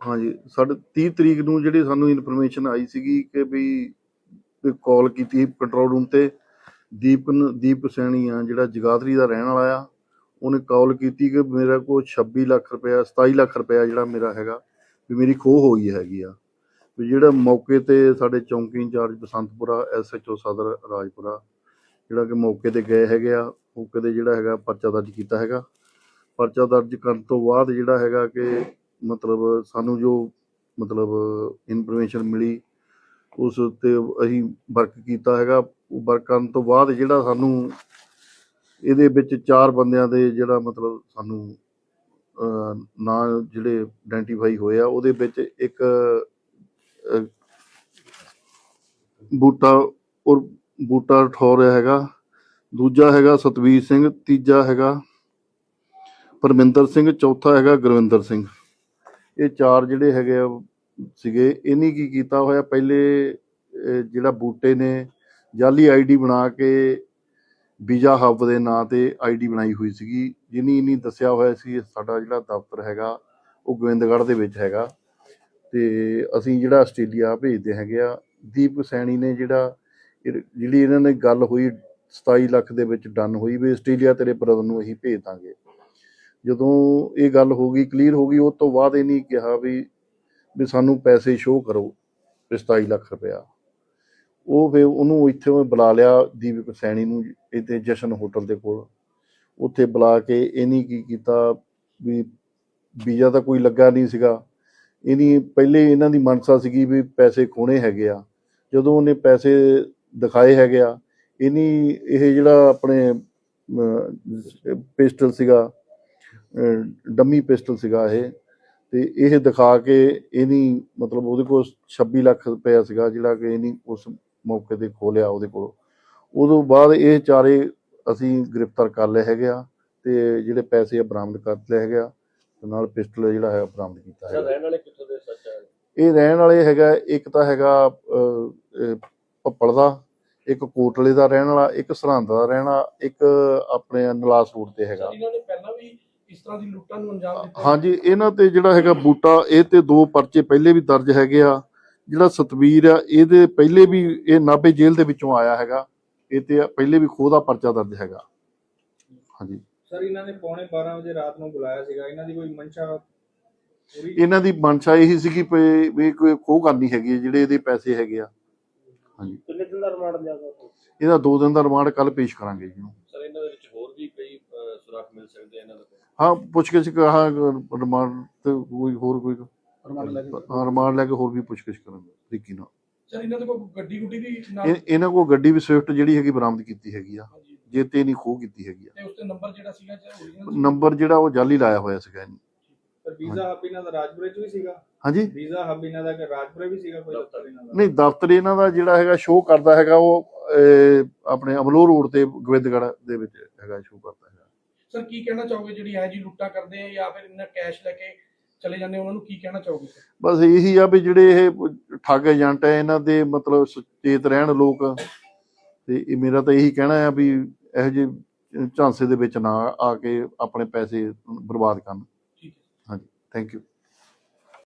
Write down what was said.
ਹਾਂਜੀ, ਸਾਡੇ 30 ਤਰੀਕ ਨੂੰ ਜਿਹੜੀ ਸਾਨੂੰ ਇਨਫੋਰਮੇਸ਼ਨ ਆਈ ਸੀਗੀ ਕਿ ਵੀ ਕਾਲ ਕੀਤੀ ਕੰਟਰੋਲ ਰੂਮ ਤੇ, ਦੀਪਨ, ਦੀਪ ਸੈਣੀ ਆ, ਜਿਹੜਾ ਜਗਾਦਰੀ ਦਾ ਰਹਿਣ ਵਾਲਾ ਆ, ਉਹਨੇ ਕਾਲ ਕੀਤੀ ਕਿ ਮੇਰਾ ਕੋਲ 26 ਲੱਖ ਰੁਪਇਆ 27 ਲੱਖ ਰੁਪਇਆ ਜਿਹੜਾ ਮੇਰਾ ਹੈਗਾ, ਵੀ ਮੇਰੀ ਖੋਹ ਹੋਈ ਹੈਗੀ ਆ। ਵੀ ਜਿਹੜਾ ਮੌਕੇ ਤੇ ਸਾਡੇ ਚੌਂਕੀ ਇੰਚਾਰਜ ਬਸੰਤਪੁਰਾ ਐਸਐਚਓ ਸਦਰ ਰਾਜਪੁਰਾ, ਜਿਹੜਾ ਕਿ ਮੌਕੇ ਤੇ ਗਏ ਹੈਗੇ ਆ, ਮੌਕੇ ਤੇ ਜਿਹੜਾ ਹੈਗਾ ਪਰਚਾ ਦਰਜ ਕੀਤਾ ਹੈਗਾ। ਪਰਚਾ ਦਰਜ ਕਰਨ ਤੋਂ ਬਾਅਦ ਜਿਹੜਾ ਹੈਗਾ ਕਿ ਮਤਲਬ ਸਾਨੂੰ ਜੋ ਮਤਲਬ ਇਨਫੋਰਮੇਸ਼ਨ ਮਿਲੀ, ਉਸ 'ਤੇ ਅਸੀਂ ਵਰਕ ਕੀਤਾ ਹੈਗਾ। ਉਹ ਵਰਕ ਕਰਨ ਤੋਂ ਬਾਅਦ ਜਿਹੜਾ ਸਾਨੂੰ ਇਹਦੇ ਵਿੱਚ ਚਾਰ ਬੰਦਿਆਂ ਦੇ ਜਿਹੜਾ ਮਤਲਬ ਸਾਨੂੰ ਨਾਂ ਜਿਹੜੇ ਆਇਡੈਂਟੀਫਾਈ ਹੋਏ ਆ, ਉਹਦੇ ਵਿੱਚ ਇੱਕ ਬੂਟਾ ਔਰ ਬੂਟਾ ਠੌਰ ਹੈਗਾ। ਦੂਜਾ ਹੈਗਾ ਸਤਵੀਰ ਸਿੰਘ, ਤੀਜਾ ਹੈਗਾ ਪਰਮਿੰਦਰ ਸਿੰਘ, ਚੌਥਾ ਹੈਗਾ ਗੁਰਵਿੰਦਰ ਸਿੰਘ। ਇਹ ਚਾਰ ਜਿਹੜੇ ਹੈਗੇ ਆ ਸੀਗੇ, ਇਹਨੇ ਕੀ ਕੀਤਾ ਹੋਇਆ? ਪਹਿਲੇ ਜਿਹੜਾ ਬੂਟੇ ਨੇ ਜਾਲੀ ਆਈਡੀ ਬਣਾ ਕੇ ਵੀਜ਼ਾ ਹੱਬ ਦੇ ਨਾਂ ਤੇ ਆਈਡੀ ਬਣਾਈ ਹੋਈ ਸੀਗੀ, ਜਿਹਨੀ ਇਹਨੀ ਦੱਸਿਆ ਹੋਇਆ ਸੀ ਸਾਡਾ ਜਿਹੜਾ ਦਫ਼ਤਰ ਹੈਗਾ, ਉਹ ਗੋਬਿੰਦਗੜ੍ਹ ਦੇ ਵਿੱਚ ਹੈਗਾ। ਤੇ ਅਸੀਂ ਜਿਹੜਾ ਆਸਟ੍ਰੇਲੀਆ ਭੇਜਦੇ ਹੈਗੇ ਆ, ਦੀਪ ਸੈਣੀ ਨੇ ਜਿਹੜਾ ਇਹ- ਜਿਹੜੀ ਇਹਨਾਂ ਨੇ ਗੱਲ ਹੋਈ 27 ਲੱਖ ਦੇ ਵਿੱਚ ਡਨ ਹੋਈ, ਵੀ ਆਸਟ੍ਰੇਲੀਆ ਤੇਰੇ ਬ੍ਰਦਰ ਨੂੰ ਅਸੀਂ ਭੇਜ ਦਾਂਗੇ। ਜਦੋਂ ਇਹ ਗੱਲ ਹੋ ਗਈ ਕਲੀਅਰ ਹੋ ਗਈ, ਉਸ ਤੋਂ ਬਾਅਦ ਇਹਨੇ ਕਿਹਾ ਵੀ ਵੀ ਸਾਨੂੰ ਪੈਸੇ ਸ਼ੋਅ ਕਰੋ, ਵੀ 27 ਲੱਖ ਰੁਪਇਆ। ਉਹ ਫਿਰ ਉਹਨੂੰ ਇੱਥੇ ਉਹ ਬੁਲਾ ਲਿਆ ਦੀਪਕ ਸੈਣੀ ਨੂੰ, ਇੱਥੇ ਜਸ਼ਨ ਹੋਟਲ ਦੇ ਕੋਲ। ਉੱਥੇ ਬੁਲਾ ਕੇ ਇਹਨੇ ਕੀ ਕੀਤਾ ਵੀ ਵੀਜ਼ਾ ਤਾਂ ਕੋਈ ਲੱਗਾ ਨਹੀਂ ਸੀਗਾ। ਇਹਨੀ ਪਹਿਲੇ ਇਹਨਾਂ ਦੀ ਮਨਸਾ ਸੀਗੀ ਵੀ ਪੈਸੇ ਖੋਣੇ ਹੈਗੇ ਆ। ਜਦੋਂ ਉਹਨੇ ਪੈਸੇ ਦਿਖਾਏ ਹੈਗੇ ਆ, ਇਹਨੀ ਇਹ ਜਿਹੜਾ ਆਪਣੇ ਪਿਸਟਲ ਸੀਗਾ ਡੰਮੀ ਪਿਸਟਲ ਸੀਗਾ ਇਹ ਤੇ ਇਹ ਦਿਖਾ ਕੇ ਇਹਨੀ ਮਤਲਬ ਉਹਦੇ ਕੋਲ 26 ਲੱਖ ਰੁਪਇਆ ਸੀਗਾ ਜਿਹੜਾ ਕਿ ਇਹਨੀ ਉਸ ਮੌਕੇ ਤੇ ਖੋਲਿਆ ਉਹਦੇ ਕੋਲ। ਉਦੋਂ ਬਾਅਦ ਇਹ ਚਾਰੇ ਅਸੀਂ ਗ੍ਰਿਫਤਾਰ ਕਰ ਲਏ ਹੈਗੇ ਆ ਤੇ ਜਿਹੜੇ ਪੈਸੇ ਆ ਬਰਾਮਦ ਕਰ ਲਏ ਹੈਗੇ ਆ ਤੇ ਨਾਲ ਪਿਸਟਲ ਜਿਹੜਾ ਹੈ ਬਰਾਮਦ ਕੀਤਾ ਹੈ ਰਹਿਣ ਵਾਲੇ ਕਿੱਥੋਂ ਦੇ ਸੱਚ ਹੈ ਇਹ ਰਹਿਣ ਵਾਲੇ ਹੈਗਾ ਇੱਕ ਤਾਂ ਹੈਗਾ ਭੱਪੜ ਦਾ ਇੱਕ ਕੋਟਲੇ ਦਾ ਰਹਿਣ ਵਾਲਾ ਇੱਕ ਸਰਹੰਦ ਦਾ ਰਹਿਣ ਇੱਕ ਆਪਣੇ ਨਲਾਸ ਰੋਡ ਤੇ ਹੈਗਾ। ਇਹਨਾਂ ਨੇ ਪਹਿਲਾਂ ਵੀ ਇਸ ਤਰ੍ਹਾਂ ਦੀ ਲੁੱਟਾਂ ਨੂੰ ਅੰਜਾਮ ਦਿੱਤਾ? ਹਾਂਜੀ ਇਹਨਾਂ ਤੇ ਜਿਹੜਾ ਹੈਗਾ ਬੂਟਾ ਇਹ ਤੇ ਦੋ ਪਰਚੇ ਪਹਿਲੇ ਵੀ ਦਰਜ ਹੈਗੇ ਆ। ਜਿਹੜਾ ਸਤਵੀਰ ਆ ਇਹਦੇ ਪਹਿਲੇ ਵੀ ਇਹ ਨਾਭੇ ਜੇਲ੍ਹ ਦੇ ਵਿੱਚੋਂ ਆਇਆ ਹੈਗਾ। ਇਹ ਤੇ ਪਹਿਲੇ ਵੀ ਖੋਹ ਦਾ ਪਰਚਾ ਦਰਜ ਹੈਗਾ। ਹਾਂਜੀ। ਸਰ ਇਹਨਾਂ ਨੇ ਪੌਣੇ 12 ਵਜੇ ਰਾਤ ਨੂੰ ਬੁਲਾਇਆ ਸੀਗਾ। ਇਹਨਾਂ ਦੀ ਕੋਈ ਮਨਸ਼ਾ ਪੂਰੀ ਇਹਨਾਂ ਦੀ ਮਨਸ਼ਾ ਇਹੀ ਸੀਗੀ ਵੀ ਵੀ ਕੋਈ ਖੋਹ ਕਰਨੀ ਹੈਗੀ ਹੈ, ਜਿਹੜੇ ਇਹਦੇ ਪੈਸੇ ਹੈਗੇ ਆ। ਹਾਂਜੀ। ਕਿੰਨੇ ਦਿਨ ਦਾ ਰਿਮਾਂਡ ਲਿਆਗਾ ਇਹਦਾ 2 ਦਿਨ ਦਾ ਰਿਮਾਂਡ ਕੱਲ ਪੇਸ਼ ਕਰਾਂਗੇ ਜੀ। ਸਰ ਇਹਨਾਂ ਦੇ ਵਿੱਚ ਹੋਰ ਵੀ ਕਈ ਸੁਰਾਖ ਮਿਲ ਸਕਦੇ ਆ ਇਹਨਾਂ ਦਾ ਹਾਂ ਪੁੱਛ ਕੇ ਕਹਾ ਰਿਮਾਂਡ ਤੇ ਕੋਈ ਹੋਰ ਕੋਈ ਹਾਂ ਰਿਮਾਂਡ ਲੈ ਕੇ ਹੋਰ ਵੀ ਪੁੱਛ ਗਿੱਛ ਕਰਾਂਗੇ ਤਰੀਕੀ ਨਾਲ। ਸਰ ਇਹਨਾਂ ਦੇ ਗੱਡੀ ਗੁੱਡੀ ਵੀ ਨਾਲ ਇਹ ਇਹਨਾਂ ਕੋਲ ਗੱਡੀ ਵੀ ਸਵਿਫਟ ਜਿਹੜੀ ਹੈਗੀ ਬਰਾਮਦ ਕੀਤੀ ਹੈਗੀ ਆ। ਜੇ ਤੇ ਨਹੀਂ ਖੋਹ ਕੀਤੀ ਹੈਗੀ ਆ। ਤੇ ਉਸ ਤੇ ਨੰਬਰ ਜਿਹੜਾ ਸੀਗਾ ਜਿਹੜਾ original ਨੰਬਰ ਜਿਹੜਾ ਉਹ ਜਾਲੀ ਲਾਇਆ ਹੋਇਆ ਸੀਗਾ ਇਹਨੇ। ਸਰ ਵੀਜ਼ਾ ਹੱਬ ਇਹਨਾਂ ਦਾ ਰਾਜਪੁਰੇ ਚ ਵੀ ਸੀਗਾ। ਹਾਂਜੀ। ਵੀਜ਼ਾ ਹੱਬ ਇਹਨਾਂ ਦਾ ਕਿ ਰਾਜਪੁਰੇ ਵੀ ਸੀਗਾ ਕੋਈ ਦਫ਼ਤਰ ਇਹਨਾਂ ਦਾ? ਨਹੀਂ ਦਫ਼ਤਰ ਇਹਨਾਂ ਦਾ ਜਿਹੜਾ ਹੈਗਾ ਸ਼ੋਅ ਕਰਦਾ ਹੈਗਾ ਉਹ ਆਪਣੇ ਅਮਲੋਹ ਰੋਡ ਤੇ ਗੋਬਿੰਦਗੜ੍ਹ ਦੇ ਵਿੱਚ ਹੈਗਾ ਸ਼ੋਅ ਕਰਦਾ ਸਰ ਕੀ ਕਹਿਣਾ ਚਾਹੋਗੇ ਜਿਹੜੀ ਇਹ ਜੀ ਲੁੱਟਾਂ ਕਰਦੇ ਆ ਜਾਂ ਫਿਰ ਇਹਨਾਂ ਕੈਸ਼ ਲੈ ਕੇ ਚਲੇ ਜਾਂਦੇ ਆ, ਉਹਨਾਂ ਨੂੰ ਕੀ ਕਹਿਣਾ ਚਾਹੋਗੇ ਸਰ? ਬਸ ਇਹੀ ਆ ਵੀ ਜਿਹੜੇ ਇਹ ਠੱਗ ਏਜੰਟ ਹੈ ਇਹਨਾਂ ਦੇ ਮਤਲਬ ਸੁਚੇਤ ਰਹਿਣ ਲੋਕ। ਤੇ ਇਹ ਮੇਰਾ ਤਾਂ ਇਹੀ ਕਹਿਣਾ ਆ ਵੀ ਇਹੋ ਜਿਹੇ ਝਾਂਸੇ ਦੇ ਵਿੱਚ ਨਾ ਆ ਕੇ ਆਪਣੇ ਪੈਸੇ ਬਰਬਾਦ ਕਰਨ। ਠੀਕ ਹੈ। Thank you